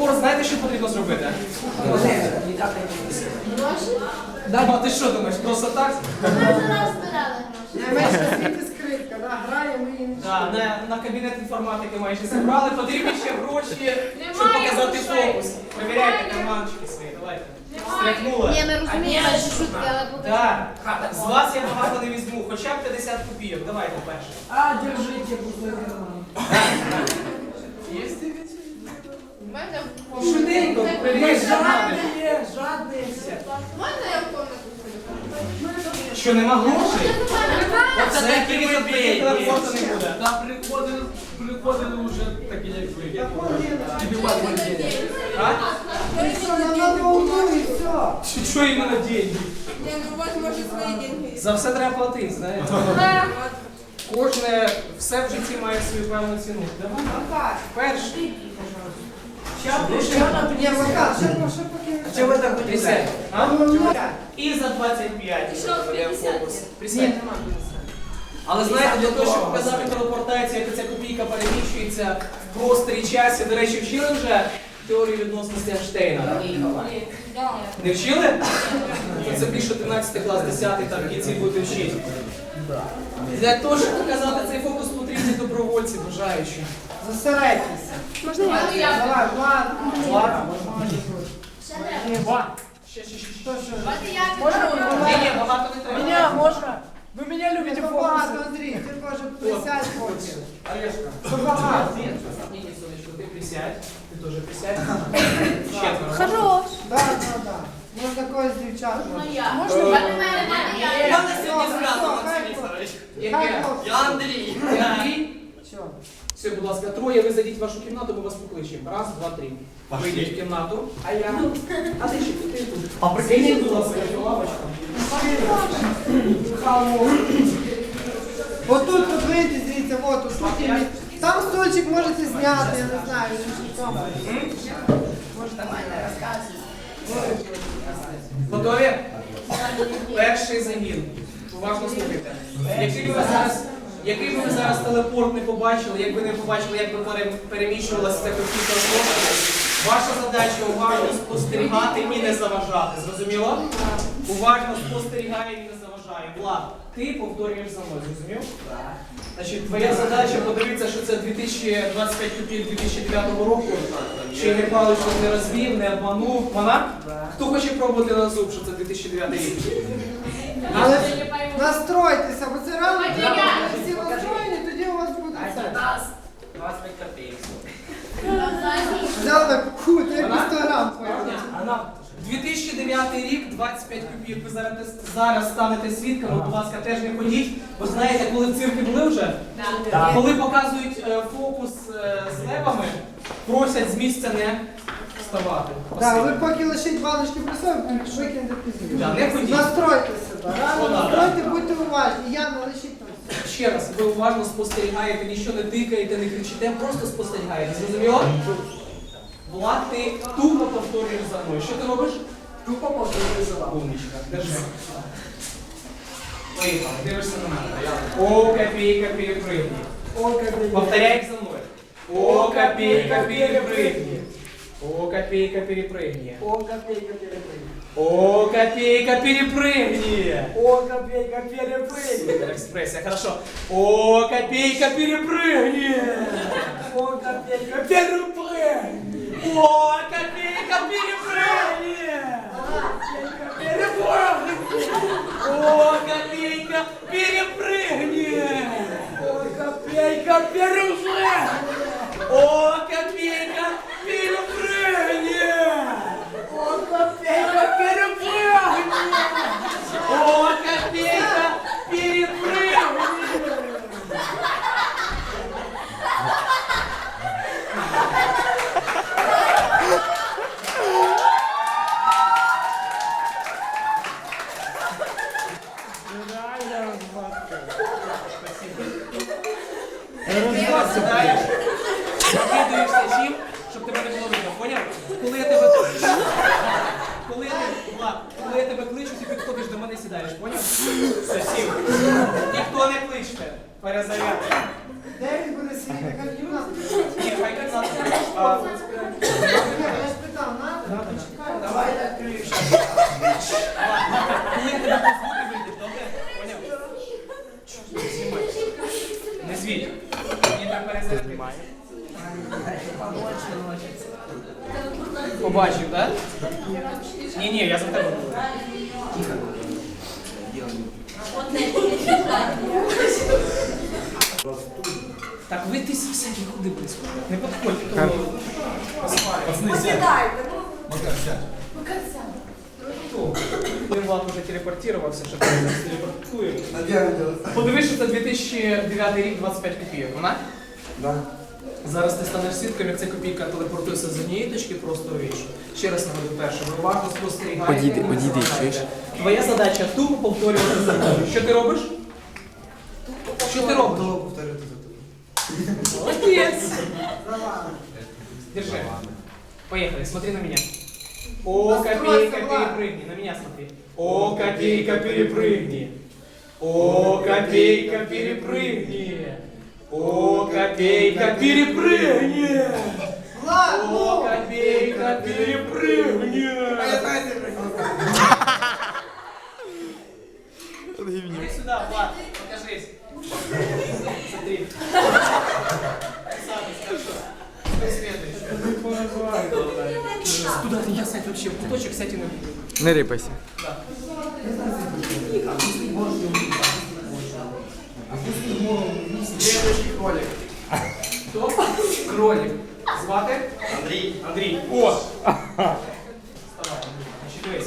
телепорт, знаєте, що потрібно зробити? Да, ти що думаєш, просто так? Найменша світі скрипка, да, граємо і Да, на, на кабінет інформатики майже зібрали, потрібні ще гроші, щоб показати фокус. Перевіряйте карманчики свої, давайте. Стряхнули. Ні, ми розуміємо, що шутки, але поки. Так, з вас я багато не візьму, хоча б 50 копійок. Давайте перше. А, держите, пустой карман. В мене Швиденько, перевіряйте кармани. Жадные, жадные все. Можна я в комнату Що нема грошей? Оце такі. Та приходили, приходили вже такі, як ви. Тобі. А? Все, нам надо все. Що- Що іменно деньги? Ну у может деньги. За все треба платити, знаєте. Кожне, все в житті має свою певну ціну. Давай. Макар, Ви так І за 25. Що, 50? Присядь. Але знаєте, для того, щоб показати телепортацію, як ця копійка переміщується в просторі часі, до речі, вчили вже теорію відносності Ейнштейна? Не вчили? Це більше 11 клас, 10 там кінці будете вчити. Для того, щоб показати цей фокус, потрібні добровольці, бажаючі. Засирайтесь. Можна я? Давай, Влад. Ладно, Не, Влад. ще, ще, ще, ще. Что, что? Давайте я Можно піду. Ні, ні, багато не треба. Меня можно? Вы меня любите багато, Андрій, ти може присядь хочеш. Олежка. Багато. Ні, ні, сонечко, ти присядь. Ти теж присядь. Четверо. Хорош. Да, да, да. Можна когось з дівчат. Моя. Можна? В мене мене Я я. на сьогодні зразу, Хай Максим хлопці. Вікторович. Яке? Я Андрій. Ти Андрій? Що? Все, будь ласка, троє, ви зайдіть в вашу кімнату, ми вас покличемо. Раз, два, три. Вийдіть в кімнату. А я? А ти ще ти тут. А прикинь, будь ласка, що лавочка. Вот тут вот видите, дивіться, вот тут. Там стульчик можете зняти, я не знаю, що там. Готові? Перший загін. Уважно слухайте. Би ви зараз, який би ви зараз телепорт не побачили, якби не побачили, як би пере- переміщувалася ця копійка простору, ваша задача уважно спостерігати і не заважати. Зрозуміло? Уважно спостерігає і не заважає. Влад, ти повторюєш за мною, зрозумів? Значить, твоя задача подивитися, що це 2025 копійок 2009 року. Чи Ігор Павлович вас не розвів, не обманув. Вона? Хто хоче пробувати на зуб, що це 2009 рік? Але настройтеся, бо це рано. Давайте треба. я. Коли Всі настроєні, тоді у вас буде це. 25 копійок. Взяв так, ху, ти як 100 грам. А нам? 2009 рік, 25 копійок. Ви зараз, зараз станете свідками, будь ласка, теж не ходіть. Бо знаєте, коли в цирки були вже, Так. коли показують е, фокус е, з левами, просять з місця не вставати. Так, ви поки лишіть баночки при собі, викиньте пізніше. Да, не ходіть. Настройтеся, да. рано настройте, будьте уважні. Яна, лишіть там Ще раз, ви уважно спостерігаєте, нічого не тикаєте, не кричите, просто спостерігаєте. Зрозуміло? Влад, ти тупо повторюєш за мною. Що ти робиш? Тупо повторюю за вами. Умничка. Держи. Поїхали, дивишся на мене. О, копійка перепрыгни. О, кабель. Повторяй їх за мною. О, копійка перепрыгни. О, копійка перепрыгни. О, копейка перепрыгни. О, копейка перепрыгни. О, копейка перепрыгни. Суперэкспрессия, хорошо. О, копейка перепрыгни. О, копейка Перепрыгни. О, копейка. Перепрыгни. О, копейка перепрыгни. О, копейка перепрыгни. О, копейка Сідаєш, закидуєшся чим, щоб тебе не було видно, поняв? Коли я тебе коли я тебе, Влад, коли я тебе кличу, ти підходиш до мене і сідаєш, поняв? Все. Ніхто не кличте. Перезарядка. Де він буде сидіти? Ні, хай кімната. Побачив, так? Ні, ні, я за тебе говорю. Так, ви ти сядь, не ходи близько. Не підходь, то Пацани, сядь. Макар, сядь. Він Влад вже телепортувався, що ти нас телепортує. Подивись, що це 2009 рік, 25 копійок. Вона? Да. Зараз ти станеш свідком, як ця копійка телепортується з однієї точки просто в іншу. Ще раз нагадую перше, ви уважно спостерігаєте. Одійди, і не одійди, заважаєте. чуєш? Твоя задача тупо повторювати за мною. Що ти робиш? Що ти робиш? Молодец! Держи. Поехали, смотри на меня. О, копейка, перепрыгни. На меня смотри. О, копейка, перепрыгни. О, копейка, перепрыгни. О, копейка, перепрыгни! Ладно! О, копейка, перепрыгни! А я знаете, Иди сюда, Влад, покажись. Смотри. Самый старший. Туда я, кстати, вообще в куточек, кстати, на Не. Да. Кролик. Хто? Кролик. Звати? Андрій. Андрій. О! Вставай, Андрій.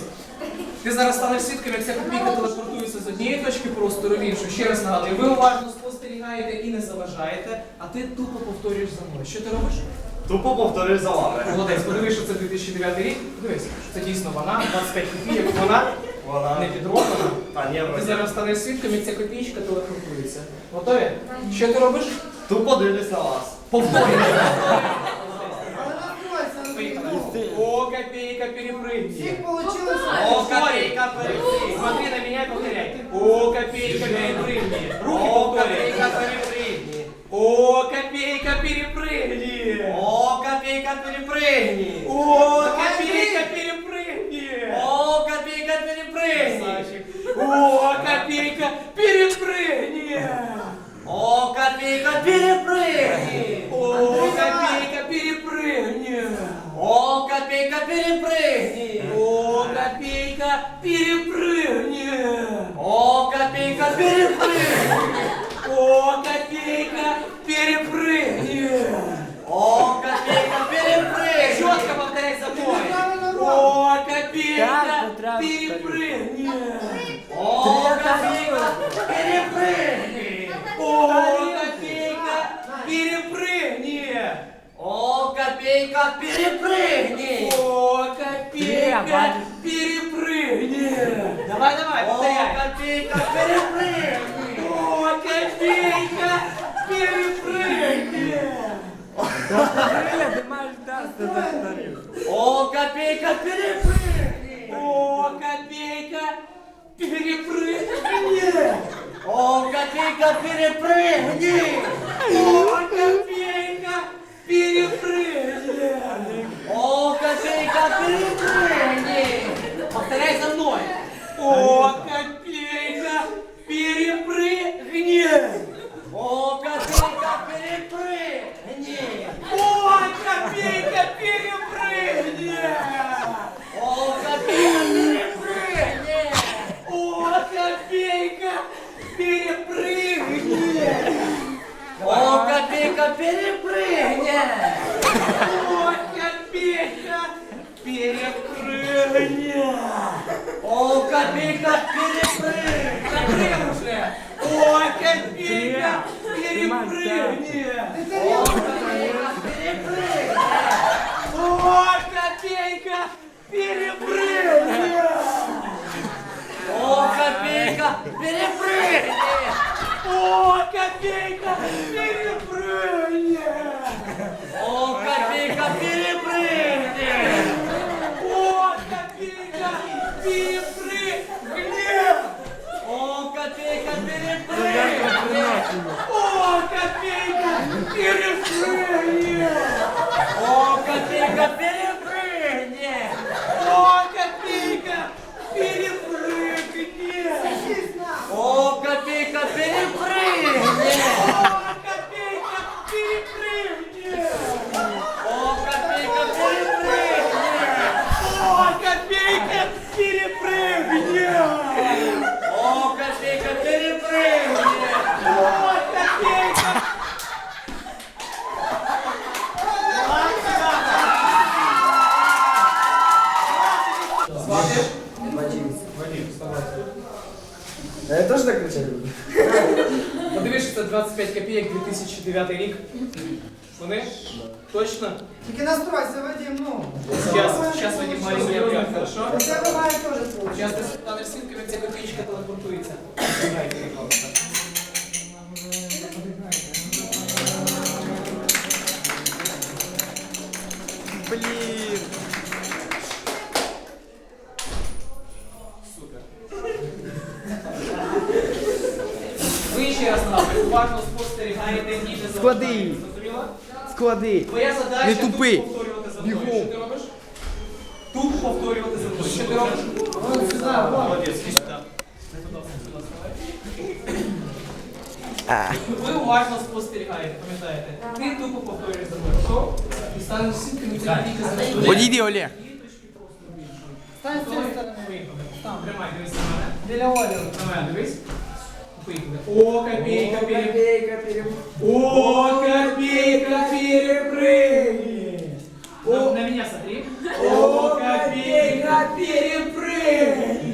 Ти зараз станеш свідком, як ця копійка телепортується з однієї точки простору в іншу. Ще раз нагадую, ви уважно спостерігаєте і не заважаєте, а ти тупо повторюєш за мною. Що ти робиш? Тупо повторюй за вами. Молодець, подивись, що це 2009 рік. Подивись, що це дійсно вона, 25 копійок, вона Вона. не підроблена. А ні, Ти зараз станеш свідком, як ця копійка телепортується. Готові? Що ти робиш? Тупо дивлюсь на вас. Повторюй. Але настройся, Поїхали. ну. О, копейка, перепрыгни. Всіх получилось. О, копейка, перепрыгни. Смотри на меня и повторяй. О, копейка, перепрыгни. Руки О, повторяй. копейка, перепрыгни. О, копейка, перепрыгни. О, копейка, перепрыгни. О, копейка, перепрыгни. О, копейка, перепрыгни. Красавчик. О, копейка, перепрыгни. О, копейка, перепрыгни. О, копейка, перепрыгни. О, копейка, перепрыгни. О, копейка, перепрыгни. О, копейка, перепрыгни. О, копейка, перепрыгни. Давай, давай, О, повторяй. копейка, перепрыгни. О, копейка, перепрыгни. О, копейка, перепрыгни. О, копейка, перепрыгни. О, копейка, перепрыгни. О, копейка, перепрыгни. О, копейка, перепрыгни. Повторяй за мной. О, копейка, перепрыгни. О, копейка, перепрыгни. Закрыл уже. О, копейка, перепрыгни. О, копейка, перепрыгни. О, копейка, перепрыгни. О, копейка, перепрыгни. О, копейка, перепрыгни. Перепрыгни! О, копейка, перепрыгни! О, копейка, перепрыгни! О, копейка, перепрыгни! О, копейка, перепрыгни! О, копейка! Вадим, Вадим, вставайте. Я теж так кричать буду. Подивишся, це 25 копійок 2009 рік. Вони? Точно? Тільки настройся, Вадим, ну. Сейчас, сейчас Вадим маленький обряд, хорошо? Це буває теж слухай. Сейчас ти станеш як ця копійка телепортується. Дайте. Блін. Уважно спостерігаєте і не Склади. Зрозуміло? Склади. Твоя задача Не тут тупи. повторювати за мною. Бігом. Що ти робиш? Тут повторювати за мною. Що ти робиш? Молодець, іди сюди. Будь ласка. Ви уважно спостерігаєте, пам'ятаєте? Ти тупо повторюєш за мною. Що? І станеш свідками цієї тільки за мною. Одійди, Олег. Просто. Стань з цієї сторони. Поїхали. Тримай, дивись на мене. Біля Олі. На мене дивись. Поїхали. О, копійка, перепрыгни. О, копейка, перепрыгни. На, на меня смотри. О, копейка, перепрыгни.